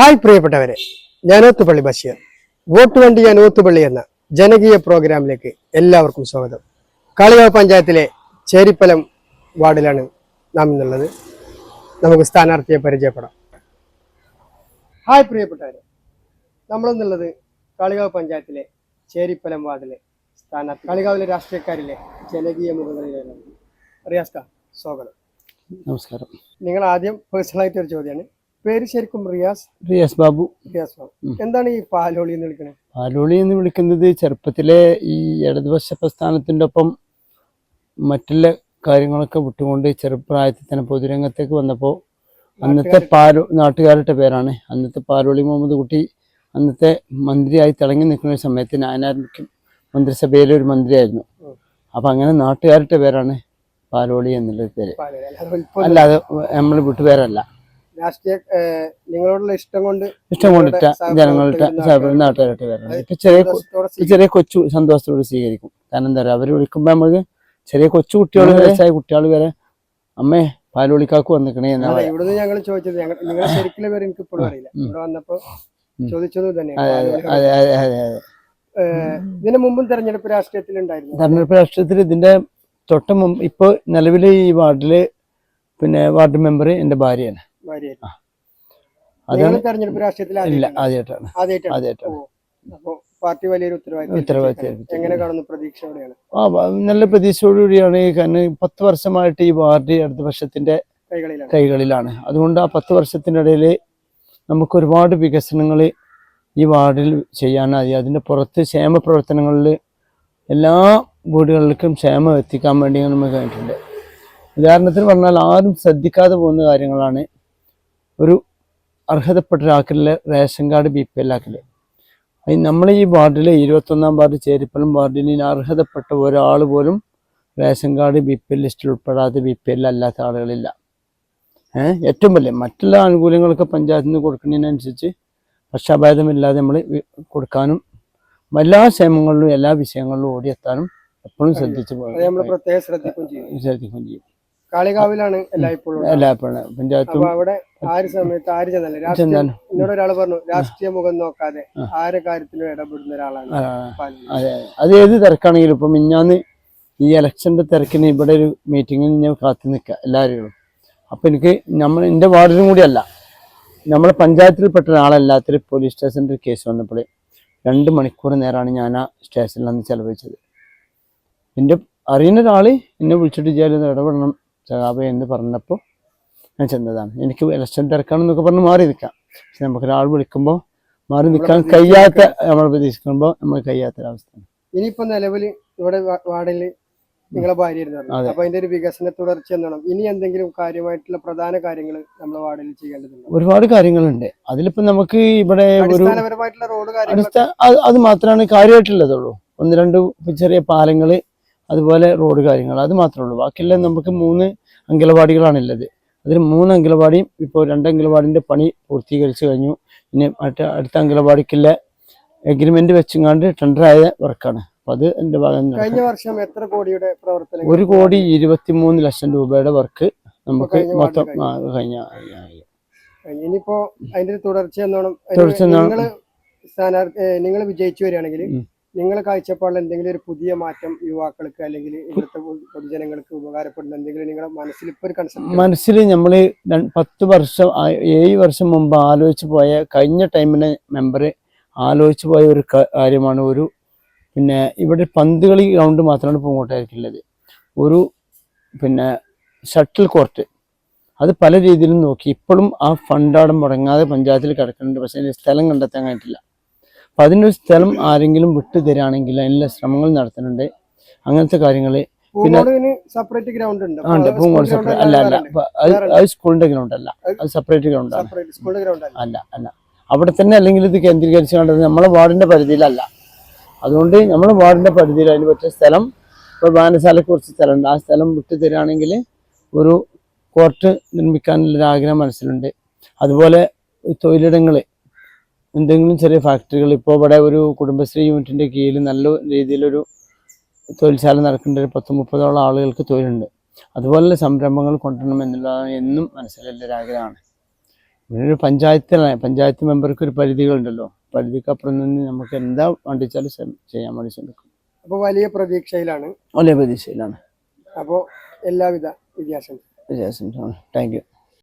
Hi പ്രിയപ്പെട്ടവരെ ഞാൻ ഓത്തുപള്ളി Basheer. Vote വണ്ടി ഞാൻ ഓത്തുപള്ളി എന്ന ജനകീയ പ്രോഗ്രാമിലേക്ക് എല്ലാവർക്കും സ്വാഗതം. കാളികാവ് പഞ്ചായത്തിലെ ചേരിപ്പലം വാർഡിലാണ് നാം ഇന്നുള്ളത്. നമുക്ക് സ്ഥാനാർത്ഥിയെ പരിചയപ്പെടാം. ഹായ് പ്രിയപ്പെട്ടവരെ നമ്മളെന്നുള്ളത് കാളികാവ് പഞ്ചായത്തിലെ ചേരിപ്പലം വാർഡിലെ സ്ഥാനാർത്ഥി കാളികാവിലെ രാഷ്ട്രീയക്കാരിലെ ജനകീയ മുഖങ്ങളിലാണ് റിയാസ്ക സ്വാഗതം. നമസ്കാരം. നിങ്ങൾ ആദ്യം പേഴ്സണലായിട്ട് ഒരു ചോദ്യമാണ്. പേര് ശരിക്കും റിയാസ്? റിയാസ് ബാബു. റിയാസ് ബാബു. എന്താണ് ഈ പാലോളി എന്ന് വിളിക്കുന്നത് പാലോളി എന്ന് വിളിക്കുന്നത് ചെറുപ്പത്തിലെ ഈ ഇടതുപക്ഷ പ്രസ്ഥാനത്തിന്റെ ഒപ്പം മറ്റുള്ള കാര്യങ്ങളൊക്കെ വിട്ടുകൊണ്ട് ചെറുപ്രായത്തിൽ തന്നെ പൊതുരംഗത്തേക്ക് വന്നപ്പോൾ അന്നത്തെ പാലോ നാട്ടുകാരുടെ പേരാണ്. അന്നത്തെ പാലോളി മുഹമ്മദ് കുട്ടി അന്നത്തെ മന്ത്രിയായി തിളങ്ങി നിൽക്കുന്ന ഒരു സമയത്ത് ഞാനായിരിക്കും മന്ത്രിസഭയിലെ ഒരു മന്ത്രിയായിരുന്നു. അപ്പം അങ്ങനെ നാട്ടുകാരുടെ പേരാണ് പാലോളി എന്നുള്ള പേര്. അല്ലാതെ നമ്മൾ വിട്ടുപേരല്ല. രാഷ്ട്രീയ നിങ്ങളോടുള്ള ഇഷ്ടം കൊണ്ട് ഇഷ്ടം കൊണ്ടിട്ട സഹപ്രവർത്തകരും ജനങ്ങളുടെ നാട്ടുകാരും വരണം. ഇപ്പൊ ചെറിയ ചെറിയ കൊച്ചു സന്തോഷത്തോട് സ്വീകരിക്കും. കാരണം എന്താ പറയുക അവർ വിളിക്കുമ്പോൾ നമുക്ക് ചെറിയ കൊച്ചു കുട്ടികൾ വയസ്സായ കുട്ടികൾ വരെ അമ്മേ പാലുളിക്കാക്ക് വന്നിക്കണേ എന്നാ ഇവിടുന്ന് ഞങ്ങൾ ചോദിച്ചത് നിങ്ങളെ ശരിക്കുള്ള പേര് എനിക്ക് ഇപ്പോഴും അറിയില്ല. ഇവിടെ വന്നപ്പോ ചോദിച്ചത് തന്നെ അതെ അതെ അതെ അതെ അതെ. ഇതിനു മുമ്പും തെരഞ്ഞെടുപ്പ് രാഷ്ട്രീയത്തിൽ ഉണ്ടായിരുന്നു തെരഞ്ഞെടുപ്പ് രാഷ്ട്രീയത്തിൽ ഇതിന്റെ തൊട്ട് മുമ്പ് ഇപ്പൊ നിലവിൽ ഈ വാർഡിൽ പിന്നെ വാർഡ് മെമ്പർ എന്റെ ഭാര്യയാണ്. തെരഞ്ഞെടുപ്പ് രാഷ്ട്രീയത്തിൽ ആദ്യമായിട്ടാണ്? ആദ്യമായിട്ടാണ്. പാർട്ടി വലിയൊരു ഉത്തരവാദിത്വം എങ്ങനെ കാണുന്നു പ്രതീക്ഷയോടെയാണ് ആ നല്ല പ്രതീക്ഷയോടുകൂടിയാണ് കാരണം പത്ത് വർഷമായിട്ട് ഈ പാർട്ടി ഇടതുപക്ഷത്തിന്റെ കൈകളിലാണ്. കൈകളിലാണ്. അതുകൊണ്ട് ആ പത്ത് വർഷത്തിന്റെ ഇടയിൽ നമുക്ക് ഒരുപാട് വികസനങ്ങൾ ഈ വാർഡിൽ ചെയ്യാനായി അതിന്റെ പുറത്ത് ക്ഷേമ പ്രവർത്തനങ്ങളിൽ എല്ലാ വീടുകളിലേക്കും ക്ഷേമം എത്തിക്കാൻ വേണ്ടി നമുക്ക് കഴിഞ്ഞിട്ടുണ്ട്. ഉദാഹരണത്തിന് പറഞ്ഞാൽ ആരും ശ്രദ്ധിക്കാതെ പോകുന്ന കാര്യങ്ങളാണ് ഒരു അർഹതപ്പെട്ട ഒരാൾക്കുള്ള ration card B P L ആക്കൽ നമ്മൾ ഈ വാർഡിൽ ഇരുപത്തൊന്നാം വാർഡ് ചേരിപ്പലം വാർഡിൽ ഇനി അർഹതപ്പെട്ട ഒരാൾ പോലും ration card B P L ലിസ്റ്റിൽ ഉൾപ്പെടാതെ ബി പി എൽ അല്ലാത്ത ആളുകളില്ല. ഏഹ് ഏറ്റവും വലിയ മറ്റുള്ള ആനുകൂല്യങ്ങളൊക്കെ പഞ്ചായത്തിൽ നിന്ന് കൊടുക്കുന്നതിനനുസരിച്ച് പക്ഷാഭേദമില്ലാതെ നമ്മൾ കൊടുക്കാനും എല്ലാ ക്ഷേമങ്ങളിലും എല്ലാ വിഷയങ്ങളിലും ഓടിയെത്താനും എപ്പോഴും ശ്രദ്ധിച്ചു പോകും ശ്രദ്ധിക്കുകയും ചെയ്യും. കാളികാവിലാണ് എല്ലായ്പ്പോഴും എല്ലാ പണ- പഞ്ചായത്തും അവിടെ ആര് സമയത്ത് ആര് ചെന്നല്ല രാഷ്ട്രീയ എന്നോട് ഒരാൾ പറഞ്ഞു രാഷ്ട്രീയ മുഖം നോക്കാതെ ആരെ കാര്യത്തിലും ഇടപെടുന്ന ഒരാളാണ് അതെ അത്. ഏത് തിരക്കാണെങ്കിലും ഇപ്പൊ മിഞ്ഞാന്ന് ഈ ഇലക്ഷന്റെ തിരക്കിന് ഇവിടെ ഒരു മീറ്റിങ്ങിന് ഞാൻ കാത്തു നിൽക്കുക എല്ലാവരും. അപ്പൊ എനിക്ക് നമ്മൾ എന്റെ വാർഡിലും കൂടിയല്ല നമ്മളെ പഞ്ചായത്തിൽപ്പെട്ട ഒരാളല്ലാത്തൊരു പോലീസ് സ്റ്റേഷനിൽ ഒരു കേസ് വന്നപ്പോൾ രണ്ട് മണിക്കൂർ നേരമാണ് ഞാൻ ആ സ്റ്റേഷനിൽ അന്ന് ചെലവഴിച്ചത്. എന്റെ അറിയുന്ന ഒരാൾ എന്നെ വിളിച്ചിട്ട് ചെയ്യാൻ ഇടപെടണം സഹാബ എന്ന് പറഞ്ഞപ്പോൾ ഞാൻ ചെന്നതാണ്. എനിക്ക് ഇലക്ഷൻ തിരക്കാണെന്നൊക്കെ പറഞ്ഞ് മാറി നിൽക്കാം. പക്ഷെ നമുക്ക് ഒരാൾ വിളിക്കുമ്പോൾ മാറി നിൽക്കാൻ കഴിയാത്ത നമ്മൾ പ്രതീക്ഷിക്കുമ്പോൾ നമ്മൾ കഴിയാത്ത കഴിയാത്തൊരവസ്ഥയാണ് ഇനിയിപ്പോ നിലവിൽ ഇവിടെ വാർഡിൽ നിങ്ങളെ ഭാര്യ. അപ്പൊ അതിന്റെ ഒരു വികസന തുടർച്ച എന്നാണ് ഇനി എന്തെങ്കിലും കാര്യമായിട്ടുള്ള പ്രധാന കാര്യങ്ങൾ നമ്മുടെ വാർഡിൽ ചെയ്യേണ്ടതുണ്ട്? ഒരുപാട് കാര്യങ്ങളുണ്ട്. അതിലിപ്പോ നമുക്ക് ഇവിടെ ഒരു അത് മാത്രമാണ് കാര്യമായിട്ടുള്ളതുള്ളൂ. ഒന്ന് രണ്ട് ചെറിയ പാലങ്ങൾ അതുപോലെ റോഡ് കാര്യങ്ങൾ അത് മാത്രമേ ഉള്ളൂ. ബാക്കിയെല്ലാം നമുക്ക് മൂന്ന് അങ്കലവാടികളാണുള്ളത് അതിൽ മൂന്ന് അങ്കലവാടിയും ഇപ്പോൾ രണ്ട് അങ്കലവാടിന്റെ പണി പൂർത്തീകരിച്ചു കഴിഞ്ഞു. ഇനി മറ്റേ അടുത്ത അങ്കലവാടിക്കുള്ള എഗ്രിമെന്റ് വെച്ചുങ്ങാണ്ട് ടെൻഡറായ വർക്കാണ്. അപ്പൊ അത് എന്റെ ഭാഗം കഴിഞ്ഞ വർഷം എത്ര കോടിയുടെ പ്രവർത്തനം ഒരു കോടി ഇരുപത്തിമൂന്ന് ലക്ഷം രൂപയുടെ വർക്ക് നമുക്ക് മൊത്തം കഴിഞ്ഞ. ഇനിയിപ്പോ അതിന്റെ തുടർച്ച തുടർച്ച നിങ്ങൾ സ്ഥാനാർത്ഥി നിങ്ങൾ വിജയിച്ചു വരികയാണെങ്കിൽ. നിങ്ങളെ കാഴ്ചപ്പാടിൽ എന്തെങ്കിലും ഒരു പുതിയ മാറ്റം യുവാക്കൾക്ക് അല്ലെങ്കിൽ ഇവിടുത്തെ പൊതു- പൊതുജനങ്ങൾക്ക് ഉപകാരപ്പെടുന്ന എന്തെങ്കിലും നിങ്ങളുടെ മനസ്സിൽ ഇപ്പൊ ഒരു കൺസെപ്റ്റ് മനസ്സിൽ നമ്മൾ പത്ത് വർഷം ഏഴ് വർഷം മുമ്പ് ആലോചിച്ചു പോയ കഴിഞ്ഞ ടൈമിലെ മെമ്പർ ആലോചിച്ചു പോയ ഒരു കാര്യമാണ് ഒരു പിന്നെ ഇവിടെ പന്ത് കളി ഗ്രൗണ്ട് മാത്രമാണ് പൂങ്കോട്ടായിരിക്കുള്ളത് ഒരു പിന്നെ ഷട്ടിൽ കോർട്ട്. അത് പല രീതിയിലും നോക്കി. ഇപ്പോഴും ആ ഫണ്ടാടം മുടങ്ങാതെ പഞ്ചായത്തിൽ കിടക്കുന്നുണ്ട്. പക്ഷേ സ്ഥലം കണ്ടെത്താൻ കഴിഞ്ഞിട്ടില്ല അപ്പം അതിനൊരു സ്ഥലം ആരെങ്കിലും വിട്ടു തരാണെങ്കിൽ അതിനുള്ള ശ്രമങ്ങൾ നടത്തുന്നുണ്ട്. അങ്ങനത്തെ കാര്യങ്ങൾ പിന്നെ സെപ്പറേറ്റ് ഗ്രൗണ്ട് ഉണ്ട്. പൂങ്കോട് സെപ്പറേറ്റ് അല്ല അല്ല അത് സ്കൂളിന്റെ ഗ്രൗണ്ട് അല്ല. അത് സെപ്പറേറ്റ് ഗ്രൗണ്ട് അല്ല. അല്ല അല്ല. അവിടെ തന്നെ അല്ലെങ്കിൽ ഇത് കേന്ദ്രീകരിച്ച് കണ്ടത് നമ്മളെ വാർഡിന്റെ പരിധിയിലല്ല. അതുകൊണ്ട് നമ്മളെ വാർഡിന്റെ പരിധിയിൽ അതിന് പറ്റിയ സ്ഥലം ഇപ്പോൾ വായനശാലയ്ക്ക് കുറച്ച് സ്ഥലമുണ്ട്. ആ സ്ഥലം വിട്ടു തരികയാണെങ്കിൽ ഒരു കോർട്ട് നിർമ്മിക്കാനുള്ളൊരു ആഗ്രഹം മനസ്സിലുണ്ട്. അതുപോലെ തൊഴിലിടങ്ങൾ എന്തെങ്കിലും ചെറിയ ഫാക്ടറികൾ ഇപ്പോൾ ഇവിടെ ഒരു കുടുംബശ്രീ യൂണിറ്റിന്റെ കീഴിൽ നല്ല രീതിയിലൊരു തൊഴിൽശാല നടക്കേണ്ട ഒരു പത്ത് മുപ്പതോളം ആളുകൾക്ക് തൊഴിലുണ്ട്. അതുപോലെ സംരംഭങ്ങൾ കൊണ്ടുവരണം എന്നുള്ളതാണ് എന്നും മനസ്സിലുള്ള ഒരു ആഗ്രഹമാണ്. ഒരു പഞ്ചായത്തിലാണ് പഞ്ചായത്ത് മെമ്പർക്ക് ഒരു പരിധികളുണ്ടല്ലോ. പരിധിക്കപ്പുറം നിന്ന് നമുക്ക് എന്താ വേണ്ടിച്ചാലും ചെയ്യാൻ വേണ്ടി ശ്രമിക്കും. അപ്പോൾ വലിയ പ്രതീക്ഷയിലാണ്. വലിയ പ്രതീക്ഷയിലാണ്. അപ്പോൾ എല്ലാവിധ വിദ്യാഭ്യാസം വിദ്യാസം താങ്ക് യു.